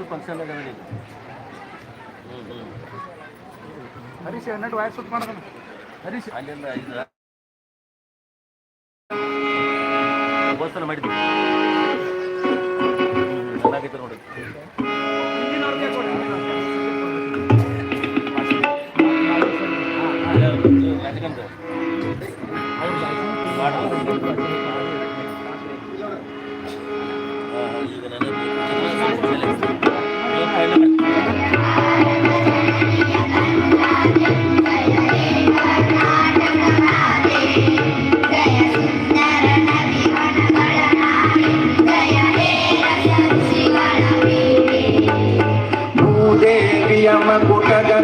ಇದು ಫಂಕ್ಷನ್ ಅದ ಹ್ಞೂ ಹರೀಶ್ ನಡು ವಾಯ್ಸ್ ಸುತ್ತ ಮಾಡೋಣ ಹರೀಶ್. ಅಲ್ಲೆಲ್ಲ ಐದು ದೇವಸ್ಥಾನ ಮಾಡಿದ್ವಿ. ಚೆನ್ನಾಗೈತೆ ನೋಡಿ. ಈಗ ನನಗೆ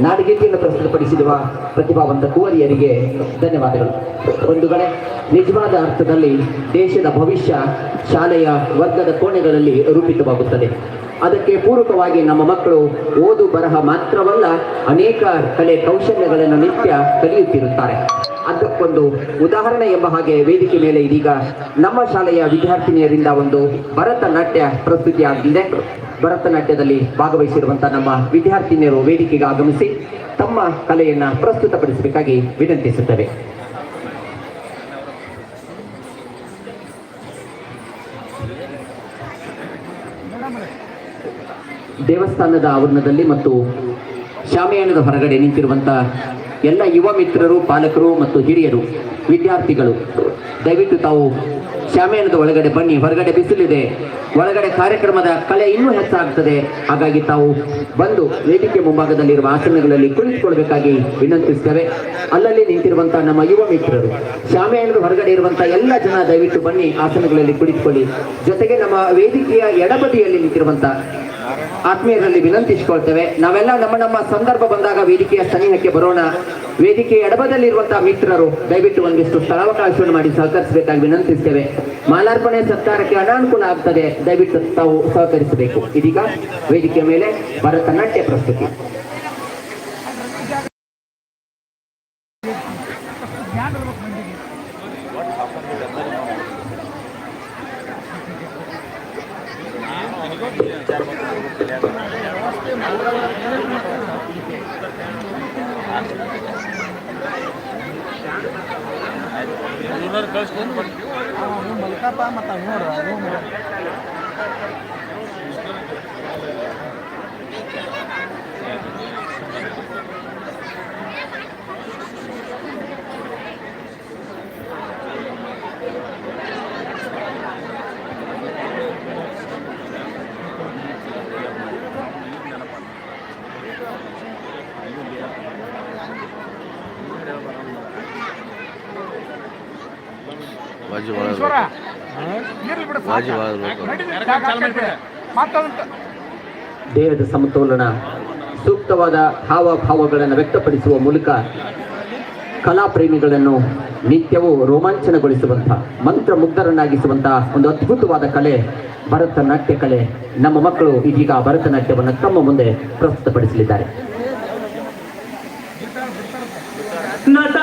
ನಾಡಗೀತೆಯನ್ನು ಪ್ರಸ್ತುತಪಡಿಸಿರುವ ಪ್ರತಿಭಾವಂತ ಕುವರಿಯರಿಗೆ ಧನ್ಯವಾದಗಳು. ಬಂಧುಗಳೇ ನಿಜವಾದ ಅರ್ಥದಲ್ಲಿ ದೇಶದ ಭವಿಷ್ಯ ಶಾಲೆಯ ವರ್ಗದ ಕೋಣೆಗಳಲ್ಲಿ ರೂಪಿತವಾಗುತ್ತದೆ. ಅದಕ್ಕೆ ಪೂರಕವಾಗಿ ನಮ್ಮ ಮಕ್ಕಳು ಓದು ಬರಹ ಮಾತ್ರವಲ್ಲ ಅನೇಕ ಕಲೆ ಕೌಶಲ್ಯಗಳನ್ನು ನಿತ್ಯ ಕಲಿಯುತ್ತಿರುತ್ತಾರೆ. ಅದಕ್ಕೊಂದು ಉದಾಹರಣೆ ಎಂಬ ಹಾಗೆ ವೇದಿಕೆ ಮೇಲೆ ಇದೀಗ ನಮ್ಮ ಶಾಲೆಯ ವಿದ್ಯಾರ್ಥಿನಿಯರಿಂದ ಒಂದು ಭರತನಾಟ್ಯ ಪ್ರಸ್ತುತಿಯಾಗಿದೆ. ಭರತನಾಟ್ಯದಲ್ಲಿ ಭಾಗವಹಿಸಿರುವಂತಹ ನಮ್ಮ ವಿದ್ಯಾರ್ಥಿನಿಯರು ವೇದಿಕೆಗೆ ಆಗಮಿಸಿ ತಮ್ಮ ಕಲೆಯನ್ನು ಪ್ರಸ್ತುತಪಡಿಸಬೇಕಾಗಿ ವಿನಂತಿಸುತ್ತವೆ. ದೇವಸ್ಥಾನದ ಆವರಣದಲ್ಲಿ ಮತ್ತು ಶಾಮಿಯಾನದ ಹೊರಗಡೆ ನಿಂತಿರುವಂತ ಎಲ್ಲ ಯುವ ಮಿತ್ರರು, ಪಾಲಕರು ಮತ್ತು ಹಿರಿಯರು, ವಿದ್ಯಾರ್ಥಿಗಳು, ದಯವಿಟ್ಟು ತಾವು ಶಾಮಿಯಾನದ ಒಳಗಡೆ ಬನ್ನಿ. ಹೊರಗಡೆ ಬಿಸಿಲಿದೆ. ಒಳಗಡೆ ಕಾರ್ಯಕ್ರಮದ ಕಲೆ ಇನ್ನೂ ಹೆಚ್ಚಾಗ್ತದೆ. ಹಾಗಾಗಿ ತಾವು ಬಂದು ವೇದಿಕೆ ಮುಂಭಾಗದಲ್ಲಿರುವ ಆಸನಗಳಲ್ಲಿ ಕುಳಿತುಕೊಳ್ಬೇಕಾಗಿ ವಿನಂತಿಸ್ತೇವೆ. ಅಲ್ಲಲ್ಲಿ ನಿಂತಿರುವಂತಹ ನಮ್ಮ ಯುವ ಮಿತ್ರರು ಶಾಮಿಯಾನದ ಹೊರಗಡೆ ಇರುವಂತಹ ಎಲ್ಲ ಜನ ದಯವಿಟ್ಟು ಬನ್ನಿ, ಆಸನಗಳಲ್ಲಿ ಕುಳಿತುಕೊಳ್ಳಿ. ಜೊತೆಗೆ ನಮ್ಮ ವೇದಿಕೆಯ ಎಡಬದಿಯಲ್ಲಿ ನಿಂತಿರುವಂತಹ ಆತ್ಮೀಯರಲ್ಲಿ ವಿನಂತಿಸಿಕೊಳ್ತೇವೆ. ನಾವೆಲ್ಲ ನಮ್ಮ ನಮ್ಮ ಸಂದರ್ಭ ಬಂದಾಗ ವೇದಿಕೆಯ ಸನಿಹಕ್ಕೆ ಬರೋಣ. ವೇದಿಕೆಯ ಎಡಬದಲ್ಲಿರುವಂತಹ ಮಿತ್ರರು, ದಯವಿಟ್ಟು ಒಂದಿಷ್ಟು ಸ್ಥಳಾವಕಾಶವನ್ನು ಮಾಡಿ ಸಹಕರಿಸಬೇಕಾಗಿ ವಿನಂತಿಸ್ತೇವೆ. ಮಾಲಾರ್ಪಣೆ ಸರ್ಕಾರಕ್ಕೆ ಅನಾನುಕೂಲ ಆಗ್ತದೆ. ದಯವಿಟ್ಟು ತಾವು ಸಹಕರಿಸಬೇಕು. ಇದೀಗ ವೇದಿಕೆಯ ಮೇಲೆ ಭರತನಾಟ್ಯ ಪ್ರಸ್ತುತಿ. ಕಳಿಸ್ಕೊಂಡು ಮಲ್ಕಪ್ಪ ಮತ್ತು ನೋಡ್ರ ದೇಹದ ಸಮತೋಲನ ಸೂಕ್ತವಾದ ಹಾವಭಾವಗಳನ್ನು ವ್ಯಕ್ತಪಡಿಸುವ ಮೂಲಕ ಕಲಾ ಪ್ರೇಮಿಗಳನ್ನು ನಿತ್ಯವೂ ರೋಮಾಂಚನಗೊಳಿಸುವಂತಹ ಮಂತ್ರಮುಗ್ಧರನ್ನಾಗಿಸುವಂತಹ ಒಂದು ಅದ್ಭುತವಾದ ಕಲೆ ಭರತನಾಟ್ಯ ಕಲೆ. ನಮ್ಮ ಮಕ್ಕಳು ಇದೀಗ ಭರತನಾಟ್ಯವನ್ನು ತಮ್ಮ ಮುಂದೆ ಪ್ರಸ್ತುತಪಡಿಸಲಿದ್ದಾರೆ. ನಟ